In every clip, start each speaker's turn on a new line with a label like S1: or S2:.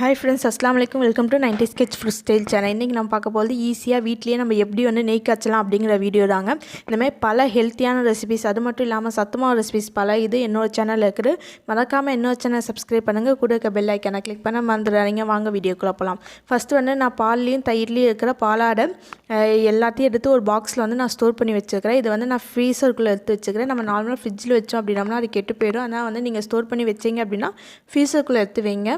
S1: Hi friends அஸ்லாம் வலைக்கும் welcome to ninety sketch food style channel இன்றைக்கி நம்ம பார்க்க போகிறது ஈஸியாக வீட்லேயே நம்ம எப்படி வந்து நெய் காய்ச்சலாம் அப்படிங்கிற வீடியோ தாங்க. இந்தமாதிரி பல ஹெல்த்தியான ரெசிபிஸ் அது மட்டும் இல்லாமல் சத்தமான ரெசிபிஸ் பல இது என்னோட சேனலில் இருக்குது. மறக்காமல் இன்னொரு சேனல் சப்ஸ்கிரைப் பண்ணுங்கள் கூட இருக்க பெல் ஐக்கனை கிளிக் பண்ண மறந்துடுறாங்க வாங்க வீடியோக்குள்ளே போகலாம் ஃபஸ்ட்டு வந்து நான் பால்லையும் தயிர்லேயும் இருக்கிற பாலாடை எல்லாத்தையும் எடுத்து ஒரு பாக்ஸில் வந்து நான் ஸ்டோர் பண்ணி வச்சுருக்கிறேன். இது வந்து நான் ஃப்ரீசருக்குள்ளே எடுத்து வச்சுக்கிறேன் நம்ம நார்மலாக ஃப்ரிட்ஜில் வச்சோம் அப்படின்னா அது கெட்டு போயிடும். ஆனால் வந்து நீங்கள் ஸ்டோர் பண்ணி வச்சீங்க அப்படின்னா ஃப்ரீசருக்குள்ளே எடுத்து வைங்க.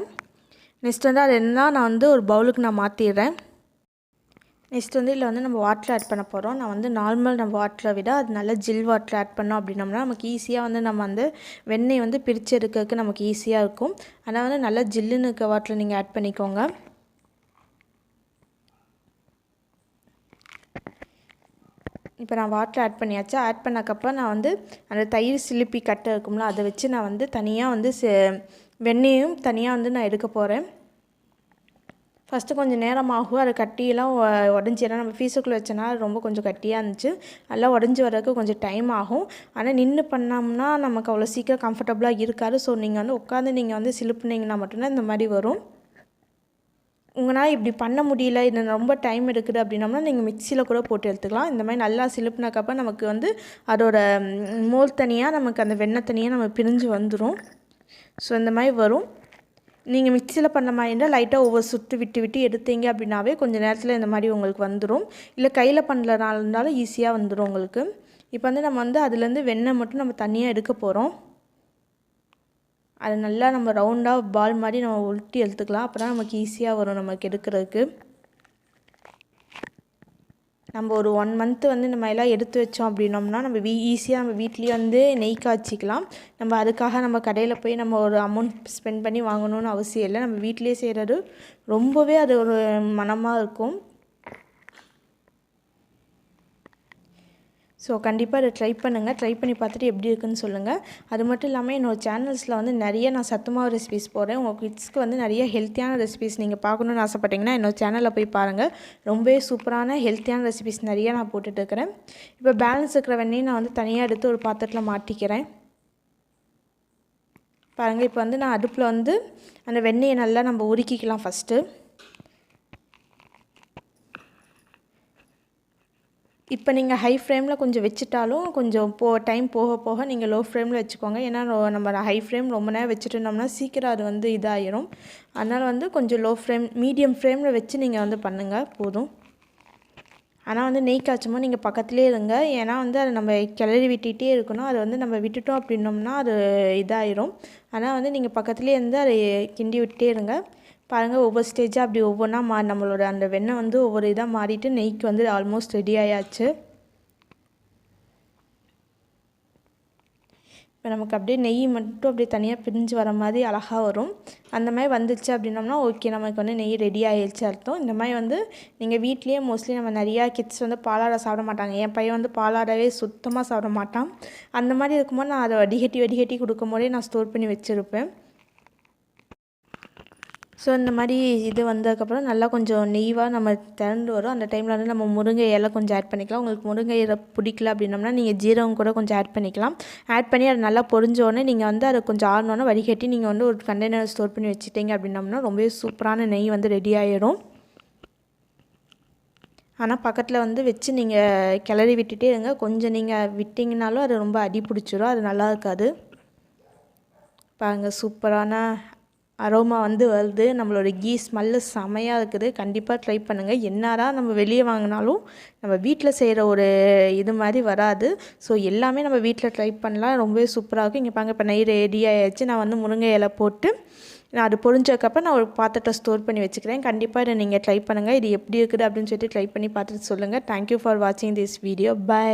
S1: நெக்ஸ்ட் வந்து அது என்ன நான் வந்து ஒரு பவுலுக்கு நான் மாற்றிடுறேன் நெக்ஸ்ட் வந்து இதில் வந்து நம்ம வாட்டர் ஆட் பண்ண போகிறோம் நான் வந்து நார்மல் நம்ம வாட்டரை விட அது நல்ல ஜில் வாட்டர் ஆட் பண்ணோம் அப்படின்னம்னா நமக்கு ஈஸியாக வந்து நம்ம வந்து வெண்ணெய் வந்து பிரித்து எடுக்கிறதுக்கு நமக்கு ஈஸியாக இருக்கும். ஆனால் வந்து நல்லா ஜில்லுன்னு இருக்க வாட்டரை நீங்கள் ஆட் பண்ணிக்கோங்க. இப்போ நான் வாட்டர் ஆட் பண்ணியாச்சு. ஆட் பண்ணக்கப்புறம் நான் வந்து அந்த தயிர் சிலுப்பி கட்டை இருக்கும்ல அதை வச்சு நான் வந்து தனியாக வந்து செ- வெண்ணெயும் தனியாக வந்து நான் எடுக்க போகிறேன் ஃபஸ்ட்டு கொஞ்சம் நேரம் ஆகும். அது கட்டியெல்லாம் உ- உடஞ்சி ஏன்னா நம்ம ஃபீஸுக்குள்ளே வச்சனா அது ரொம்ப கொஞ்சம் கட்டியாக இருந்துச்சு. நல்லா உடஞ்சி வர்றதுக்கு கொஞ்சம் டைம் ஆகும். ஆனால் நின்று பண்ணோம்னா நமக்கு அவ்வளோ சீக்கிரம் கம்ஃபர்டபுளாக இருக்காது. ஸோ நீங்கள் வந்து உட்காந்து நீங்கள் வந்து சிலுப்புனீங்கன்னா மட்டும்தான் இந்த மாதிரி வரும். உங்களால் இப்படி பண்ண முடியல இது ரொம்ப டைம் எடுக்குது அப்படின்னம்னா நீங்கள் மிக்சியில் கூட போட்டு எடுத்துக்கலாம். இந்த மாதிரி நல்லா சிலுப்புனாக்கப்ப நமக்கு வந்து அதோட மோல் தனியாக நமக்கு அந்த வெண்ணெய் தனியாக நம்ம பிரிஞ்சு வந்துடும் ஸோ இந்த மாதிரி வரும். நீங்கள் மிக்சியில் பண்ண மாதிரி இருந்தால் லைட்டாக ஒவ்வொரு சுட்டு விட்டு விட்டு எடுத்தீங்க அப்படின்னாவே கொஞ்சம் நேரத்தில் இந்த மாதிரி உங்களுக்கு வந்துடும் இல்லை கையில் பண்ணலனால இருந்தாலும் ஈஸியாக வந்துடும் உங்களுக்கு. இப்போ வந்து நம்ம வந்து அதுலேருந்து வெண்ணெய் மட்டும் நம்ம தனியாக எடுக்க போகிறோம் அது நல்லா நம்ம ரவுண்டாக பால் மாதிரி நம்ம உருட்டி எடுத்துக்கலாம். அப்போ தான் நமக்கு ஈஸியாக வரும் நமக்கு எடுக்கிறதுக்கு. நம்ம ஒரு ஒன் மந்த்து வந்து நம்ம எல்லாம் எடுத்து வச்சோம் அப்படின்னோம்னா நம்ம வீ ஈஸியாக நம்ம வீட்லேயே வந்து நெய் காய்ச்சிக்கலாம். நம்ம அதுக்காக நம்ம கடையில் போய் நம்ம ஒரு அமௌண்ட் ஸ்பெண்ட் பண்ணி வாங்கணும்னு அவசியம் இல்லை. நம்ம வீட்டிலேயே செய்கிறது ரொம்பவே அது ஒரு மனமாக இருக்கும். ஸோ கண்டிப்பாக அதை ட்ரை பண்ணுங்கள் ட்ரை பண்ணி பார்த்துட்டு எப்படி இருக்குன்னு சொல்லுங்கள் அது மட்டும் இல்லாமல் என்னோடய சேனல்ஸில் வந்து நிறைய நான் சத்துமாவு ரெசிபிஸ் போடுறேன். உங்கள் கிட்ஸ்க்கு வந்து நிறைய ஹெல்த்தியான ரெசிபிஸ் நீங்கள் பார்க்கணுன்னு ஆசைப்பட்டீங்கன்னா என்னோட சேனலில் போய் பாருங்கள் ரொம்பவே சூப்பரான ஹெல்த்தியான ரெசிபிஸ் நிறைய நான் போட்டுட்டு இருக்கிறேன். இப்போ பேலன்ஸ் இருக்கிற வெண்ணையும் நான் வந்து தனியாக எடுத்து ஒரு பாத்திரத்தில் மாட்டிக்கிறேன். பாருங்கள் இப்போ வந்து நான் அடுப்பில் வந்து அந்த வெண்ணெயை நல்லா நம்ம உருக்கிக்கலாம் ஃபஸ்ட்டு இப்போ நீங்கள் ஹை ஃப்ரேமில் கொஞ்சம் வச்சுட்டாலும் கொஞ்சம் போ டைம் போக போக நீங்கள் லோ ஃப்ரேமில் வச்சுக்கோங்க. ஏன்னா நம்ம ஹை ஃப்ரேம் ரொம்ப நேரம் வச்சுட்டோம்னா சீக்கிரம் அது வந்து இதாயிரும். அதனால் வந்து கொஞ்சம் லோ ஃப்ரேம் மீடியம் ஃப்ரேமில் வச்சு நீங்கள் வந்து பண்ணுங்கள் போதும். ஆனால் வந்து நெய் காய்ச்சுமோ நீங்கள் பக்கத்துலேயே இருங்க. ஏன்னா வந்து அதை நம்ம கிளறி விட்டுகிட்டே இருக்கணும். அதை வந்து நம்ம விட்டுட்டோம் அப்படின்னோம்னா அது இதாயிரும். ஆனால் வந்து நீங்கள் பக்கத்துலேயே இருந்து அதை கிண்டி விட்டே இருங்க. பாருங்கள் ஒவ்வொரு ஸ்டேஜாக அப்படி ஒவ்வொன்றா மா நம்மளோட அந்த வெண்ணெய் வந்து ஒவ்வொரு இதாக மாறிட்டு நெய்க்கு வந்து ஆல்மோஸ்ட் ரெடி ஆயாச்சு. இப்போ நமக்கு அப்படியே நெய் மட்டும் அப்படியே தனியாக பிரிஞ்சு வர மாதிரி அழகாக வரும். அந்த மாதிரி வந்துச்சு அப்படின்னோம்னா ஓகே நமக்கு வந்து நெய் ரெடி ஆகிடுச்சு அர்த்தம். இந்த மாதிரி வந்து நீங்கள் வீட்லேயே மோஸ்ட்லி நம்ம நிறையா கிட்ஸ் வந்து பாலாடை சாப்பிட மாட்டாங்க. என் பையன் வந்து பாலாடவே சுத்தமாக சாப்பிட மாட்டான். அந்த மாதிரி இருக்கும்போது நான் அதை வடிகட்டி வடிகட்டி கொடுக்கும் போதே நான் ஸ்டோர் பண்ணி வச்சுருப்பேன். ஸோ இந்த மாதிரி இது வந்ததுக்கப்புறம் நல்லா கொஞ்சம் நெய்வாக நம்ம திறந்து வரும். அந்த டைமில் வந்து நம்ம முருங்கை இலை கொஞ்சம் ஆட் பண்ணிக்கலாம். உங்களுக்கு முருங்கை இலை பிடிக்கல அப்படின்னம்னா நீங்கள் ஜீரகம் கூட கொஞ்சம் ஆட் பண்ணிக்கலாம். ஆட் பண்ணி அது நல்லா பொரிஞ்சோடனே நீங்கள் வந்து அதை கொஞ்சம் ஆறினோன்னே வடிகட்டி நீங்கள் வந்து ஒரு கண்டெய்னர் ஸ்டோர் பண்ணி வச்சுட்டீங்க அப்படின்னம்னா ரொம்பவே சூப்பரான நெய் வந்து ரெடி ஆகிடும் ஆனால் பக்கத்தில் வந்து வச்சு நீங்கள் கிளறி விட்டுட்டே இருங்க. கொஞ்சம் நீங்கள் விட்டிங்கனாலும் அது ரொம்ப அடி பிடிச்சிரும். அது நல்லா இருக்காது. பாருங்கள் சூப்பரான அரோமா வந்து வருது. நம்மளோட கீ ஸ்மெல்லு செமையாக இருக்குது. கண்டிப்பாக ட்ரை பண்ணுங்கள் என்னதான் நம்ம வெளியே வாங்கினாலும் நம்ம வீட்டில் செய்கிற ஒரு இது மாதிரி வராது. ஸோ எல்லாமே நம்ம வீட்டில் ட்ரை பண்ணலாம். ரொம்பவே சூப்பராக இருக்கும். இங்கே பாருங்க இப்போ நெய் ரெடி ஆகிடுச்சு நான் வந்து முருங்கை இலை போட்டு நான் அது பொரிஞ்சதுக்கப்புறம் நான் ஒரு பாத்திரத்தை ஸ்டோர் பண்ணி வச்சுக்கிறேன். கண்டிப்பாக இதை நீங்கள் ட்ரை பண்ணுங்கள் இது எப்படி இருக்குது அப்படின்னு சொல்லிட்டு ட்ரை பண்ணி பார்த்துட்டு சொல்லுங்கள் தேங்க்யூ ஃபார் வாட்சிங் திஸ் வீடியோ பை